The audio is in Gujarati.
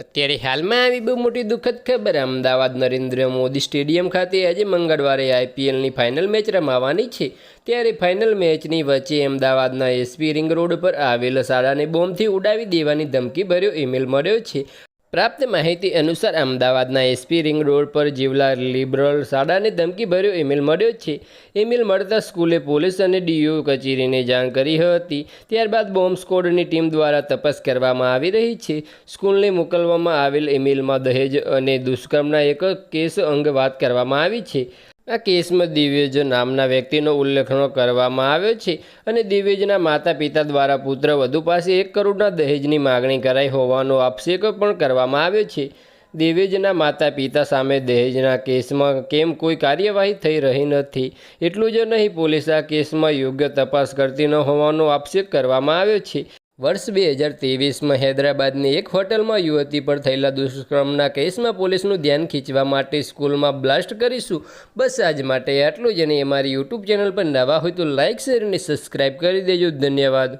અત્યારે હાલમાં આવી બહુ મોટી દુઃખદ ખબર. અમદાવાદ નરેન્દ્ર મોદી સ્ટેડિયમ ખાતે આજે મંગળવારે આઈપીએલની ફાઇનલ મેચ રમાવાની છે. ત્યારે ફાઇનલ મેચની વચ્ચે અમદાવાદના એસપી રિંગ રોડ પર આવેલ શાળાને બોમ્બથી ઉડાવી દેવાની ધમકી ભર્યો ઈમેલ મળ્યો છે. પ્રાપ્ત માહિતી અનુસાર અમદાવાદના એસપી રિંગ રોડ પર જીવલા લિબરલ શાળાને ધમકીભર્યો ઈમેલ મળ્યો છે. ઈમેલ મળતા સ્કૂલે પોલીસ અને ડીઓ કચેરીને જાણ કરી હતી. ત્યારબાદ બોમ્બ સ્કોડની ટીમ દ્વારા તપાસ કરવામાં આવી રહી છે. સ્કૂલને મોકલવામાં આવેલ ઈમેલમાં દહેજ અને દુષ્કર્મના એક કેસ અંગે વાત કરવામાં આવી છે. આ કેસમાં દિવ્યજ નામના વ્યક્તિનો ઉલ્લેખ કરવામાં આવ્યો છે અને દિવ્યજના માતા પિતા દ્વારા પુત્ર વધુ પાસે એક કરોડના દહેજની માગણી કરાઈ હોવાનો આક્ષેપ પણ કરવામાં આવ્યો છે. દિવ્યજના માતા પિતા સામે દહેજના કેસમાં કેમ કોઈ કાર્યવાહી થઈ રહી નથી, એટલું જ નહીં, પોલીસ આ કેસમાં યોગ્ય તપાસ કરતી ન હોવાનો આક્ષેપ કરવામાં આવ્યો છે. વર્ષ બે હજાર ત્રેવીસમાં હૈદરાબાદની એક હોટલમાં યુવતી પર થયેલા દુષ્કર્મના કેસમાં પોલીસનું ધ્યાન ખીચવા માટે સ્કૂલમાં બ્લાસ્ટ કરીશું. બસ આજ માટે આટલું જ અને અમારી યુટ્યુબ ચેનલ પર નવા હોય તો લાઇક શેર અને સબસ્ક્રાઈબ કરી દેજો. ધન્યવાદ.